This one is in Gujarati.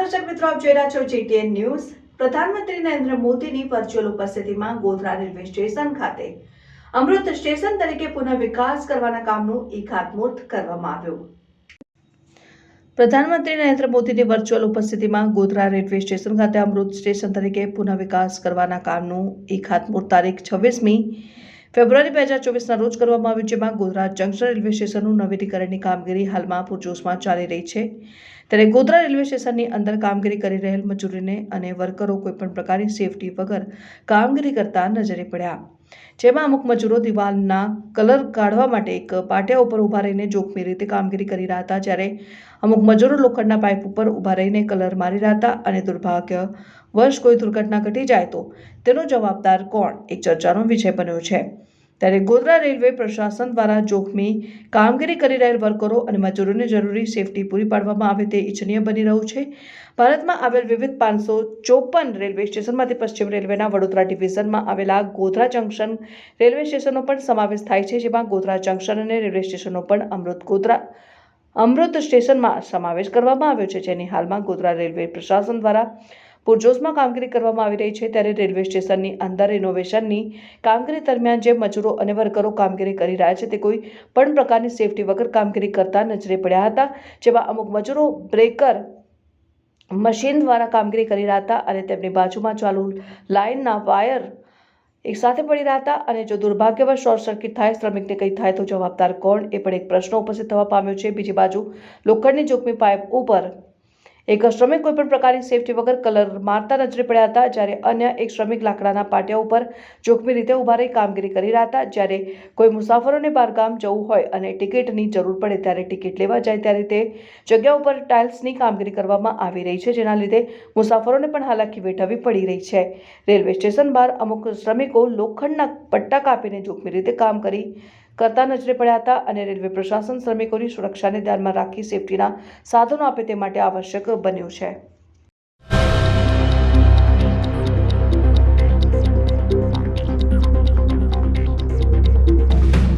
દર્શક મિત્રો, આપ જોઈ રહ્યા છો જીટીએન ન્યૂઝ પ્રધાનમંત્રી નરેન્દ્ર મોદીની વર્ચ્યુઅલ ઉપસ્થિતિમાં ગોધરા રેલવે સ્ટેશન ખાતે. અમૃત સ્ટેશન તરીકે પુનઃ વિકાસ કરવાના કામનું ઈ ખાતમુહૂર્ત કરવામાં આવ્યું. પ્રધાનમંત્રી નરેન્દ્ર મોદીની વર્ચ્યુઅલ ઉપસ્થિતિમાં ગોધરા રેલવે સ્ટેશન ખાતે અમૃત સ્ટેશન તરીકે પુનઃ વિકાસ કરવાના કામનું ઈ ખાતમુહૂર્ત તારીખ છવ્વીસમી ફેબ્રુઆરી બે હજાર ચોવીસના રોજ કરવામાં આવ્યું જેમાં ગોધરા જંકશન રેલવે સ્ટેશનનું નવીનીકરણની કામગીરી હાલમાં પૂરજોશમાં ચાલી રહી છે. ત્યારે ગોધરા રેલવે સ્ટેશનની અંદર કામગીરી કરી રહેલ મજૂરીને અને વર્કરો કોઈપણ પ્રકારની સેફટી વગર કામગીરી કરતા નજરે પડ્યા. જેમાં અમુક મજૂરો દિવાલના કલર કાઢવા માટે એક પાટિયા ઉપર ઊભા રહીને જોખમી રીતે કામગીરી કરી રહ્યા હતા, જ્યારે અમુક મજૂરો લોખંડના પાઇપ ઉપર ઊભા રહીને કલર મારી રહ્યા હતા અને દુર્ભાગ્ય વર્ષ કોઈ દુર્ઘટના ઘટી જાય તો તેનો જવાબદાર કોણ? એક ચર્ચાનો વિષય બન્યો છે. ત્યારે ગોધરા રેલવે પ્રશાસન દ્વારા જોખમી કામગીરી કરી રહેલ વર્કરો અને મજૂરોને જરૂરી સેફટી પૂરી પાડવામાં આવે તે ઇચ્છનીય બની રહ્યું છે. ભારતમાં આવેલ વિવિધ પાંચસો ચોપન રેલવે સ્ટેશનમાંથી પશ્ચિમ રેલવેના વડોદરા ડિવિઝનમાં આવેલા ગોધરા જંકશન રેલવે સ્ટેશનનો પણ સમાવેશ થાય છે, જેમાં ગોધરા જંકશન અને રેલવે સ્ટેશનનો પણ અમૃત ગોધરા, અમૃત સ્ટેશનમાં સમાવેશ કરવામાં આવ્યો છે. જેની હાલમાં ગોધરા રેલવે પ્રશાસન દ્વારા પૂરજોશમાં કામગીરી કરવામાં આવી રહી છે ત્યારે રેલવે સ્ટેશનની અંદર રિનોવેશનની કામગીરી દરમિયાન જે મજૂરો અને વર્કરો કામગીરી કરી રહ્યા છે તે કોઈ પણ પ્રકારની સેફટી વગર કામગીરી કરતા નજરે પડ્યા હતા, જેમાં અમુક મજૂરો બ્રેકર મશીન દ્વારા કામગીરી કરી રહ્યા હતા અને તેમની બાજુમાં ચાલુ લાઇનના વાયર એક સાથે પડી રહ્યા હતા અને જો દુર્ભાગ્યવશ શોર્ટ સર્કિટ થાય, શ્રમિકને કંઈ થાય તો જવાબદાર કોણ? એ પણ એક પ્રશ્ન ઉપસ્થિત થવા પામ્યો છે. બીજી બાજુ, લોખંડની જોખમી પાઇપ ઉપર એક શ્રમિક કોઈપણ પ્રકારની સેફટી વગર કલર મારતા નજરે પડ્યા હતા, જ્યારે અન્ય એક શ્રમિક લાકડાના પાટિયા ઉપર જોખમી રીતે ઊભા રહી કામગીરી કરી રહ્યા હતા. જ્યારે કોઈ મુસાફરોને બહારગામ જવું હોય અને ટિકિટની જરૂર પડે ત્યારે ટિકિટ લેવા જાય ત્યારે તે જગ્યા ઉપર ટાઇલ્સની કામગીરી કરવામાં આવી રહી છે, જેના લીધે મુસાફરોને પણ હાલાકી વેઠવી પડી રહી છે. રેલવે સ્ટેશન બહાર અમુક શ્રમિકો લોખંડના પટ્ટા કાપીને જોખમી રીતે કામ કરી કરતા નજરે પડ્યા હતા અને રેલવે પ્રશાસન શ્રમિકોની સુરક્ષાને ધ્યાનમાં રાખી સેફટીના સાધનો આપે તે માટે આવશ્યક બન્યું છે.